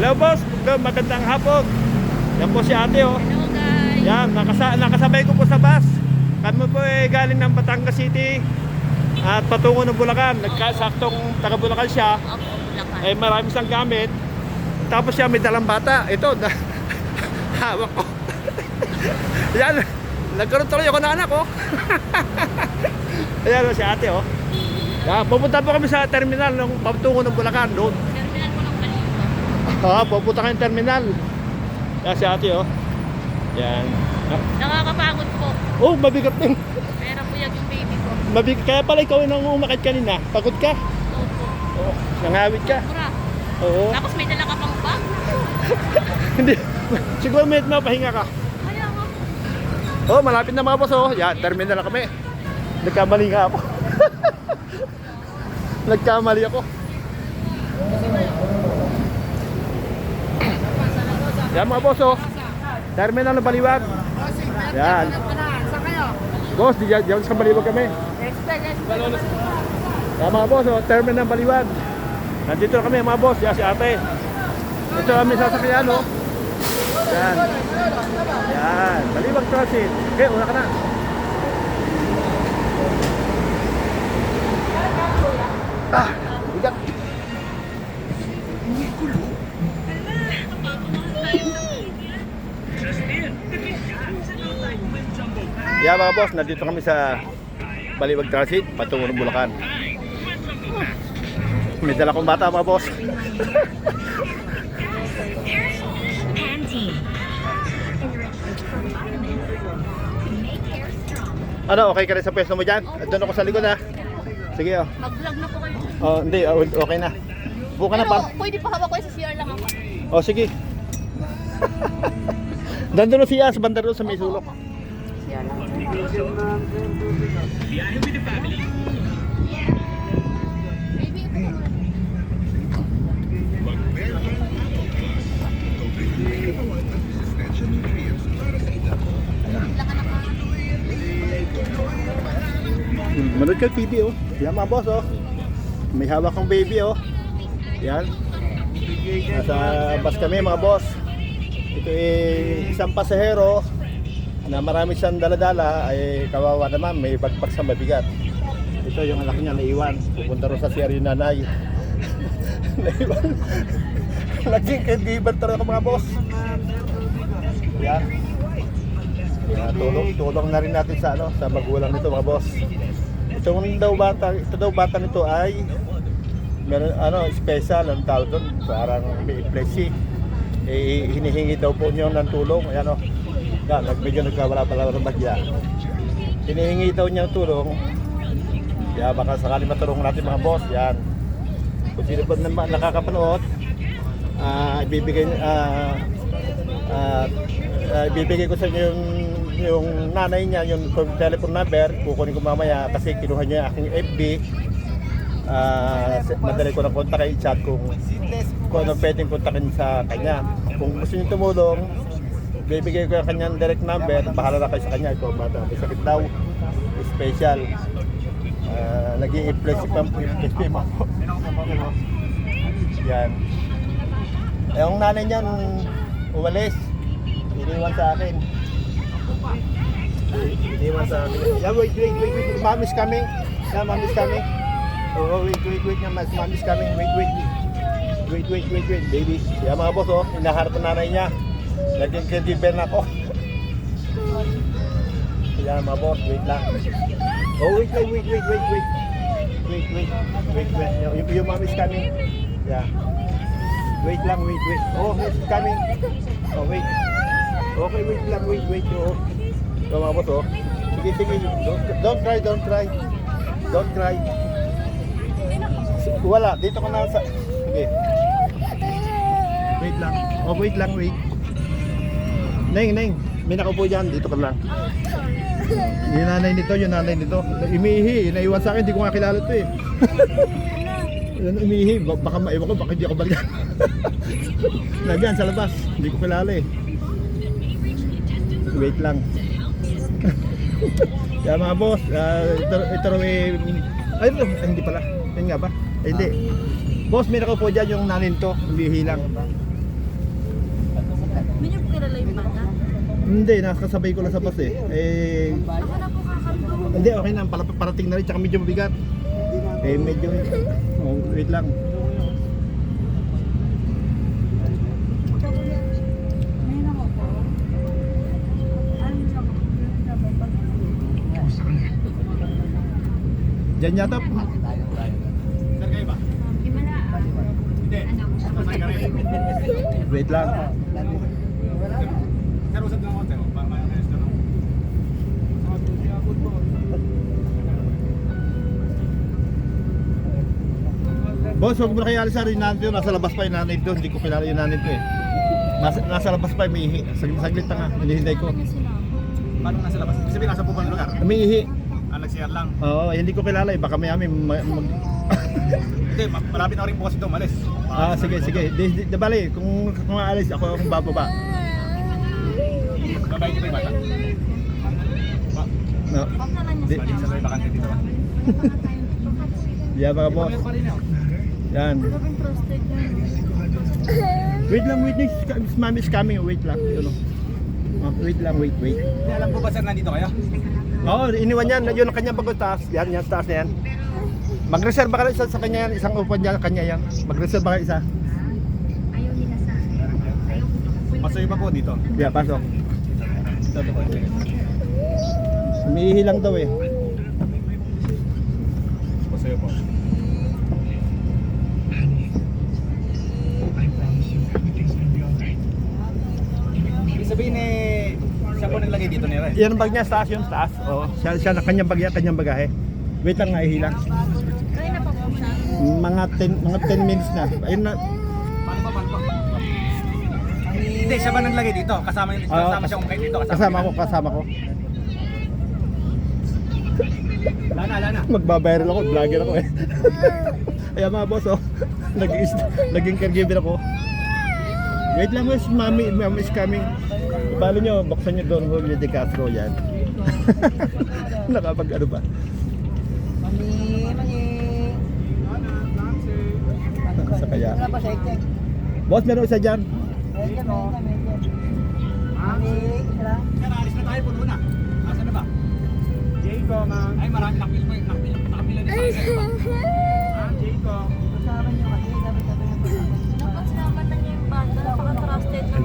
Hello boss, magandang hapon. Yan po si ate oh. Hello guys. Yan, nakasa nakasabay ko po sa bus. Kami po eh, galing ng Batangas City at patungo ng Bulacan. Nagkasaktong taga Bulacan siya. Opo, Bulacan. Eh marami siyang gamit. Tapos siya may dalang bata. Ito, na, hawak ko. Yan, nagkaroon tuloy ako ng anak oh. Ayan oh, si ate oh. Yan, pupunta po kami sa terminal ng patungo ng Bulacan doon. Balibo. Ah, pupunta kayong terminal. Yan si ate oh. Yan. Nakakapagod po. Oh, mabigat din. Pero po yung baby ko. Mabigat. Kaya pala ikaw yung umakit kanina. Pagod ka. Opo. Oo. Nangawit ka. Mura. Oo. Tapos may dala ka pang bag. Hindi. Siguro may mapahinga ka. Kaya nga. Oh, malapit na mga boss oh. Yan, terminal na kami. Nagkamali nga ako. Nagkamali ako. Yan mga boss oh. Terminal ng Baliwag. Yan. Saan kayo? Boss, di di sa Baliwag kami. Yan mga boss oh, terminal ng Baliwag. Nandito na kami mga boss, yan si ate. Ito kami sasakyan oh. Yan. Yan, Baliwag Transit. Okay, una ka na. Ah, bigat. Yeah mga boss, nandito kami sa Baliwag Transit, patungo ng Bulacan. May dala kong bata mga boss. Ano, okay ka rin sa pwesto mo dyan? Doon ako sa likod ha. Sige oh. Mag-vlog na po kayo. Oh, hindi, oh, okay na. Buka na Pero pa. pwede pa hawak ko sa CR lang ako. Oh, sige. Nandun na siya sa banda doon sa may sulok. Naman. Lakan na ka. Hmm, Manood ka TV oh. Yan mga boss oh. May hawak kong baby oh. Yan. Nasa bus kami mga boss. Ito eh isang pasahero na marami siyang daladala ay kawawa naman may bagpak sa mabigat. Ito yung anak niya naiwan. Pupunta rin sa yung nanay. naiwan. Naging caregiver talaga mga boss. Yan. Yan, tulong, tulong na rin natin sa ano, sa magulang nito mga boss. Itong daw bata, ito daw bata nito ay meron ano special ang tawag doon, parang may epilepsy. Eh, hinihingi daw po niyo ng tulong. Ayan o. Yan, nagmedyo nagkawala pala ng bagya. Hinihingi daw niya ng tulong. Kaya baka sakali matulungan natin mga boss. Yan. Kung sino pa naman nakakapanood, ah ibibigay ah ah, ah, ibibigay ko sa inyo yung yung nanay niya, yung telephone number, kukunin ko mamaya kasi kinuha niya aking FB. Uh, madali ko na kontakin chat kung kung ano pwedeng kontakin sa kanya. Kung gusto niyo tumulong, bibigay ko yung kanyang direct number, bahala na kayo sa kanya. Ito, bata, may sakit daw, special. Ah, naging impressive ang impressive ako. Yan. Eh, yung nanay niya nung umalis, iniwan sa akin. Iniwan sa akin. Yeah, wait, wait, wait, wait. Mamis kami. Yeah, mamis kami. Oo, wait, wait, wait. Yeah, mas mamis kami. Wait, wait. Wait, wait, wait, wait, baby. Yeah, mga boss, oh. Inaharap ang nanay niya. Naging na ako. Mga boss, wait lang. Oh, wait, wait, wait, wait, wait, wait. Wait, wait, wait, wait. Yung, yung mom is coming. Yeah. Wait lang, wait, wait. Oh, he's coming. Oh, wait. Okay, wait lang, wait, wait. Oh. Boss, oh. Sige, sige. Don't, don't cry, don't cry. Don't cry. Wala, dito ka na sa... Sige. Wait lang. Oh, wait lang, wait. Neng, Neng. May nakaupo dyan. Dito ka lang. Yung nanay nito, yung nanay nito. Umihi, naiwan sa akin, hindi ko nga kilala ito eh. Yan, Ba- baka maiwan ko, baka hindi ako balikan. Nagyan sa labas, hindi ko kilala eh. Wait lang. Kaya mga boss, ah, ito, ito eh, ay, ito, ay, hindi pala. Yan nga ba? Ay, hindi. Boss, may nakaupo dyan yung nanin to, umihi lang. Hindi niyo po kilala yung? Hindi, nakasabay ko lang sa bus eh. Eh, Ako na po kakando. hindi, okay na. Pala, parating na rin, tsaka medyo mabigat. Eh, medyo, oh, wait lang. Diyan yata. Wait lang. Boss, huwag mo na alisan yung nanay ko. Nasa labas pa yung nanay ko. Hindi ko kilala yung nanay ko eh. Nasa, nasa labas pa, may ihi. Saglit, saglit na nga. Hinihintay ko. Paano nasa labas? Ibig sabihin nasa bubong lugar? May ihi. Ah, nag-CR lang. Oo, hindi ko kilala eh. Baka may amin mag... mag- Hindi, ma- malapit na rin po kasi ito umalis. ah, sige, sige. Di, di, di bali, kung, kung aalis, ako ang bababa. Babae ko ba yung bata? Ba, No. Di, balik sa bakante dito. yeah, mga boss. Yan. Wait lang, wait. Miss Mami is coming. Wait lang. Yun, oh. Ah, wait lang, wait, wait. Hindi, alam ko ba sir nandito kayo? Oo, iniwan yan. Yun ang kanyang bago taas. Yan, yan, taas na yan. Mag-reserve ka lang isa sa kanya yan. Isang upuan niya, kanya yan. Mag-reserve ka isa. Masoy pa po dito. Yeah, pasok. Umiihi lang daw eh. Masoy po. Ren. Yan ang bag niya, sa taas yun, sa taas. Oo, siya, siya na kanyang bag yan, kanyang bagahe. Wait lang, nga, ihi lang. Kaya na pa po siya. Mga 10, mga 10 minutes na. Ayun na. Paano ba, paano ba? Hindi, siya ba naglagay dito? Kasama, Oo, kasama siya kumakain dito? Kasama ko, kasama ko. Lana, lana. Magbabiral ako, vlogger ako eh. Ayan mga boss oh. Nag naging caregiver ako. Wait lang boss, mami, mami is coming. Paano nyo, buksan nyo doon Julio de Castro yan. Nakapag ano ba? Mami, mami. Sa kaya. Boss, meron isa dyan. Medyo, medyo, medyo. Mami, isa lang. Yan, alis na tayo po muna. Asan na ba? Jayco, ma'am. Ay, marami nakapil mo. Nakapil, nakapil na sa ba? Ah,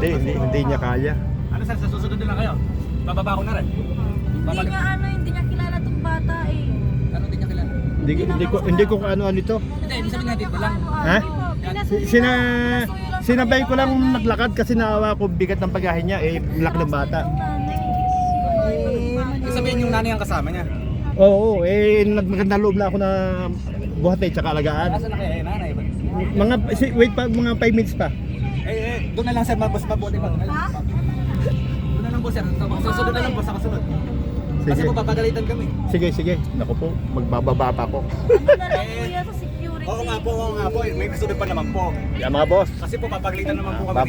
Hindi, hindi, hindi niya kaya. Ano sir, sa susunod na lang kayo? Bababa ko na rin. Hindi niya ano, hindi niya kilala tong bata eh. Ano din niya kilala? Hindi, hindi ko, hindi ko kung ano-ano ito. Hindi, ibig sabihin natin ko lang. Ha? Si- Sina, sinabay ko lang maglakad kasi naawa ko bigat ng pagkain niya eh, laki ng bata. Ibig sabihin yung nanay ang kasama niya. Oo, eh nagmaganda loob na ako na buhati tsaka alagaan. Asan na kaya eh, nanay? Mga si, wait pa mga 5 minutes pa. Doon na lang sir, mas mabuti pa. Doon na lang. Doon na lang po sir. Susunod na lang po sa kasunod. Kasi Sige. po papagalitan kami. Sige, sige. Naku po, magbababa pa ako. Ano na lang kuya sa security. Oo nga po, oo nga po. May susunod pa naman po. Yan mga boss. Kasi po papagalitan naman po kami. Baba